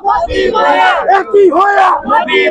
ਮੋਦੀ ਹੋਇਆ ਇਹ ਕੀ ਹੋਇਆ ਮੋਦੀ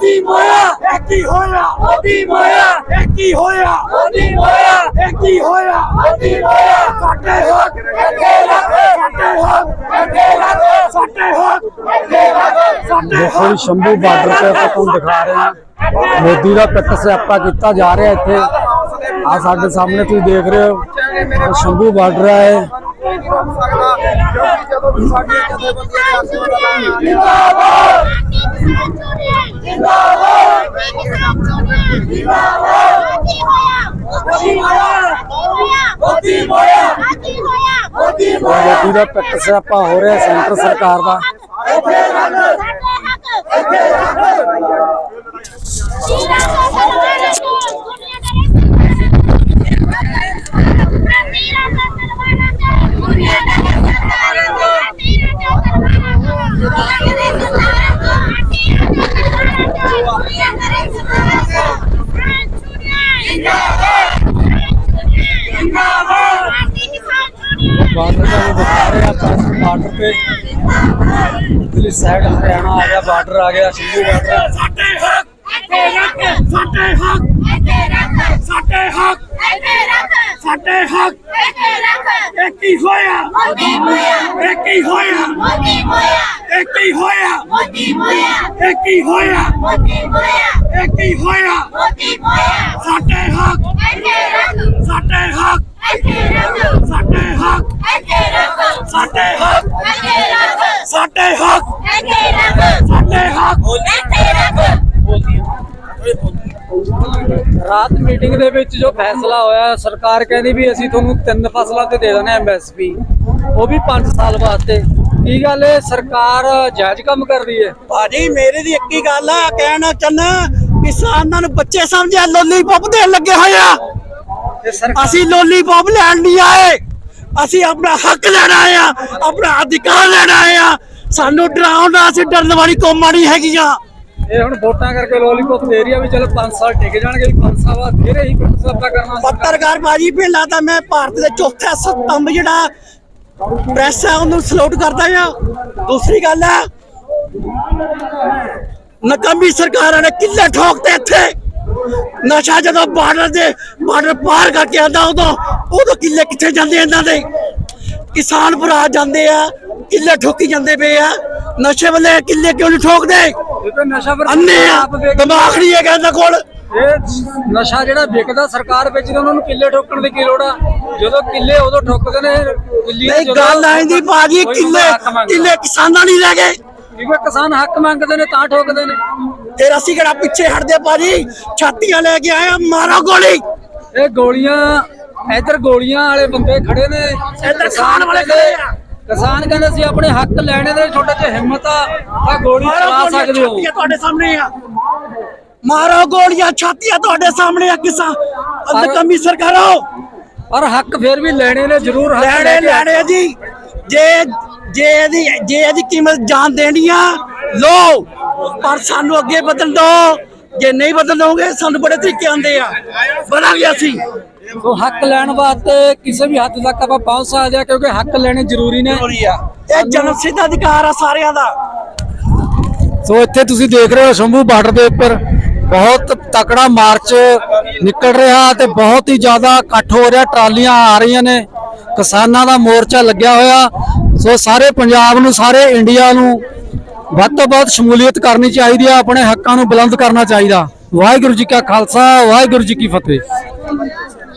ਹੋਇਆ ਇਹ ਕੀ ਹੋਇਆ ਮੋਦੀ ਹੋਇਆ ਸਾਡੇ ਹੱਕ ਸਾਡੇ ਹੱਕ ਸਾਡੇ ਹੱਕ ਇਹ ਕੀ ਹੋਇਆ ਮੋਦੀ ਹੋਇਆ ਇਹ ਕੀ ਹੋਇਆ ਮੋਦੀ ਹੋਇਆ ਇਹ ਕੀ ਹੋਇਆ ਮੋਦੀ ਹੋਇਆ ਇਹ ਕੀ ਹੋਇਆ ਮੋਦੀ ਹੋਇਆ ਇਹ ਕੀ ਹੋਇਆ ਮੋਦੀ ਹੋਇਆ ਸਾਡੇ ਹੱਕ ਇੱਥੇ ਰੱਖ ਸਾਡੇ ਹੱਕ ਇੱਥੇ ਰੱਖ ਸਾਡੇ ਹੱਕ ਇੱਥੇ ਰੱਖ ਸਾਡੇ ਦੇਖੋ ਜੀ ਸ਼ੰਭੂ ਬਾਰਡਰ ਤੇ ਆਪਾਂ ਤੁਹਾਨੂੰ ਦਿਖਾ ਰਹੇ ਹਾਂ ਮੋਦੀ ਦਾ ਪਿੱਟ ਸਿਆਪਾ ਕੀਤਾ ਜਾ ਰਿਹਾ ਇੱਥੇ ਆ ਸਾਡੇ ਸਾਹਮਣੇ ਤੁਸੀਂ ਦੇਖ ਰਹੇ ਹੋ ਇਹ ਸ਼ੰਭੂ ਬਾਰਡਰ ਹੈ ਮੋਦੀ ਹੋਇਆ ਮੋਦੀ ਔਰ ਮੋਦੀ ਦਾ ਪਿੱਟ ਸਿਆਪਾ ਹੋ ਰਿਹਾ ਸੈਂਟਰ ਸਰਕਾਰ ਦਾ। ਬਾਰਡਰ ਦਾ ਦਿਖਾ ਰਹੇ ਆ ਪਾਸ ਬਾਰਡਰ ਤੇ ਦਿੱਲੀ ਸਾਈਡ ਹਰਿਆਣਾ ਆ ਗਿਆ ਬਾਰਡਰ ਆ ਗਿਆ ਸ਼ੰਭੂ ਬਾਰਡਰ ਸਾਡੇ ਹੱਕ ਸਾਡੇ ਹੱਕ ਸਾਡੇ ਹੱਕ ਸਾਡੇ ਹੱਕ ਇਹ ਕੀ ਹੋਇਆ ਇਹ ਕੀ ਹੋਇਆ ਇਹ ਕੀ ਹੋਇਆ ਇਹ ਕੀ ਹੋਇਆ ਇਹ ਕੀ ਹੋਇਆ ਸਾਡੇ ਹੱਕ ਸਾਡੇ ਹੱਕ ਸਾਡੇ ਹੱਕ ਸਾਡੇ ਹੱਕ। ਸਾਡੇ ਹੱਕ। ਸਾਡੇ ਹੱਕ। ਰਾਤ ਮੀਟਿੰਗ ਦੇ ਵਿੱਚ ਜੋ ਫੈਸਲਾ ਹੋਇਆ ਸਰਕਾਰ ਕਹਿੰਦੀ ਵੀ ਅਸੀਂ ਤੁਹਾਨੂੰ ਤਿੰਨ ਫਸਲਾਂ ਤੇ ਦੇ ਦਿੰਦੇ ਐਮਐਸਪੀ। ਉਹ ਵੀ 5 ਸਾਲ ਵਾਸਤੇ। ਕੀ ਗੱਲ ਹੈ ਸਰਕਾਰ ਜਾਇਜ਼ ਕੰਮ ਕਰ ਰਹੀ ਹੈ। ਭਾਜੀ ਮੇਰੇ ਦੀ ਇੱਕ ਹੀ ਗੱਲ ਆ ਕਹਿਣਾ ਚਾਹਨਾ ਕਿਸਾਨਾਂ ਨੂੰ ਬੱਚੇ ਸਮਝਿਆ ਲੋਲੀਪੌਪ ਦੇਣ ਲੱਗੇ ਹੋਏ ਆ। ਤੇ ਸਰਕਾਰ ਅਸੀਂ ਲੋਲੀਪੌਪ ਲੈਣ ਨਹੀਂ ਆਏ। ਅਸੀਂ ਆਪਣਾ ਹੱਕ ਲੈਣ ਆਏ ਆ ਆਪਣਾ ਅਧਿਕਾਰ ਲੈਣ ਆਏ ਆ। ਸਾਨੂੰ ਡਰਾਉਣਾ ਅਸੀਂ ਡਰਨ ਵਾਲੀ ਕੌਮਾਂ ਨਹੀਂ ਹੈਗੀਆਂ। ਇਹ ਹੁਣ ਵੋਟਾਂ ਕਰਕੇ ਲੋਲੀਪੌਪ ਦੇ ਰਹੀ ਆ ਵੀ ਚਲੋ 5 ਸਾਲ ਟਿਕ ਜਾਣਗੇ ਵੀ 5 ਸਾਲ ਬਾਅਦ ਫਿਰ ਇਹੀ ਸਭਾ ਕਰਨਾ ਪੱਤਰਕਾਰ ਬਾਜੀ ਭੇਲਾ ਤਾਂ ਮੈਂ ਭਾਰਤ ਦੇ ਚੌਥੇ ਸਤੰਭ ਜਿਹੜਾ ਪ੍ਰੈਸ ਹੈ ਉਹਨੂੰ ਸਲੂਟ ਕਰਦਾ ਆ। ਦੂਸਰੀ ਗੱਲ ਹੈ ਨਕਮੀ ਸਰਕਾਰਾਂ ਨੇ ਕਿੱਲੇ ਠੋਕਤੇ ਇੱਥੇ। ਨਸ਼ਾ ਜਦੋਂ ਬਾਰਡਰ ਦੇ ਬਾਰਡਰ ਪਾਰ ਕਰਕੇ ਆਂਦਾ ਉਦੋਂ ਉਦੋਂ ਕਿੱਲੇ ਕਿੱਥੇ ਜਾਂਦੇ ਇਹਨਾਂ ਦੇ? ਕਿਸਾਨ ਭਰਾ ਜਾਂਦੇ ਆ ਕਿੱਲੇ ਠੋਕੀ ਜਾਂਦੇ ਪਏ ਆ। ਨਸ਼ੇ ਵਾਲੇ ਕਿੱਲੇ ਕਿਉਂ ਨਹੀਂ ਠੋਕਦੇ? ਇਹ ਤਾਂ ਨਸ਼ਾ ਫਿਰ ਅੰਨੇ ਆ ਦਿਮਾਗ ਨਹੀਂ ਹੈਗਾ ਇਹਨਾਂ ਕੋਲ। ਇਹ ਨਸ਼ਾ ਜਿਹੜਾ ਵਿਕਦਾ ਸਰਕਾਰ ਵੇਚਦੀ ਉਹਨਾਂ ਨੂੰ ਕਿੱਲੇ ਠੋਕਣ ਦੀ ਕੀ ਲੋੜ ਆ? ਜਦੋਂ ਕਿੱਲੇ ਉਦੋਂ ਠੋਕਦੇ ਨੇ ਦਿੱਲੀ ਨਹੀਂ ਗੱਲ ਆਂਦੀ ਬਾਜੀ ਕਿੱਲੇ। ਕਿੱਲੇ ਕਿਸਾਨਾਂ ਨਹੀਂ ਰਹਿ ਗਏ। ਕਿਉਂਕਿ ਕਿਸਾਨ ਹੱਕ ਮੰਗਦੇ ਨੇ ਤਾਂ ਠੋਕਦੇ ਨੇ। ਫਿਰ ਅਸੀਂ ਕਿਹੜਾ ਪਿੱਛੇ ਹਟਦੇ ਬਾਜੀ ਛਾਤੀਆਂ ਲੈ ਕੇ ਆਏ ਮਾਰੋ ਗੋਲੀ। ਇਹ ਗੋਲੀਆਂ ਇੱਧਰ ਗੋਲੀਆਂ ਵਾਲੇ ਬੰਦੇ ਖੜੇ ਨੇ। ਇੱਧਰ ਖਾਣ ਵਾਲੇ ਖੜੇ ਆ। ਕਿਸਾਨ ਕਹਿੰਦੇ ਸੀ ਆਪਣੇ ਹੱਕ ਲੈਣੇ ਦੇ ਛੋਟੇ ਜਿਹੇ ਹਿੰਮਤ ਆ ਤਾਂ ਗੋਲੀ ਚਲਾ ਸਕਦੇ ਹੋ। ਤੁਹਾਡੇ ਸਾਹਮਣੇ ਆ। ਮਾਰੋ ਗੋਲੀਆਂ ਛਾਤੀਆਂ ਤੁਹਾਡੇ ਸਾਹਮਣੇ ਆ ਕਿਸਾਨ। ਅੰਦਕਮੀ ਸਰਕਾਰੋ ਪਰ ਹੱਕ ਫਿਰ ਵੀ ਲੈਣੇ ਨੇ ਜ਼ਰੂਰ ਹੱਕ ਲੈਣੇ ਲੈਣੇ ਜੀ। ਜੇ ਜੇ ਇਹਦੀ ਜੇ ਇਹਦੀ ਕੀਮਤ ਜਾਨ ਦੇਣੀ ਆ ਲੋ ਪਰ ਸਾਨੂੰ ਅੱਗੇ ਵਧਣ ਦੋ ਜੇ ਨਹੀਂ ਵਧਣ ਦੋਗੇ ਸਾਨੂੰ ਬੜੇ ਤਰੀਕੇ ਆਉਂਦੇ ਆ। ਬਣਾਂਗੇ ਅਸੀਂ। ਸੋ ਹੱਕ ਲੈਣ ਵਾਸਤੇ ਕਿਸੇ ਵੀ ਹੱਦ ਤੱਕ ਆਪਾਂ ਪਹੁੰਚ ਸਕਦੇ ਆ ਕਿਉਂਕਿ ਹੱਕ ਲੈਣੇ ਜ਼ਰੂਰੀ ਨੇ। ਜ਼ਰੂਰੀ ਆ। ਇਹ ਜਨਮ ਸਿੱਧ ਅਧਿਕਾਰ ਆ ਸਾਰਿਆਂ ਦਾ। ਸੋ ਇੱਥੇ ਤੁਸੀਂ ਦੇਖ ਰਹੇ ਹੋ ਸ਼ੰਭੂ ਬਾਰਡਰ ਦੇ ਉੱਪਰ ਬਹੁਤ ਤਕੜਾ ਮਾਰਚ ਨਿਕਲ ਰਿਹਾ ਤੇ ਬਹੁਤ ਹੀ ਜ਼ਿਆਦਾ ਇਕੱਠ ਹੋ ਰਿਹਾ ਟਰਾਲੀਆਂ ਆ ਰਹੀਆਂ ਨੇ ਕਿਸਾਨਾਂ ਦਾ ਮੋਰਚਾ ਲੱਗਿਆ ਹੋਇਆ। ਸੋ ਸਾਰੇ ਪੰਜਾਬ ਨੂੰ ਸਾਰੇ ਇੰਡੀਆ ਨੂੰ ਵੱਧ ਤੋਂ ਵੱਧ ਸ਼ਮੂਲੀਅਤ ਕਰਨੀ ਚਾਹੀਦੀ ਹੈ ਆਪਣੇ ਹੱਕਾਂ ਨੂੰ ਬੁਲੰਦ ਕਰਨਾ ਚਾਹੀਦਾ। ਵਾਹਿਗੁਰੂ ਜੀ ਕਾ ਖਾਲਸਾ ਵਾਹਿਗੁਰੂ ਜੀ ਕੀ ਫਤਿਹ।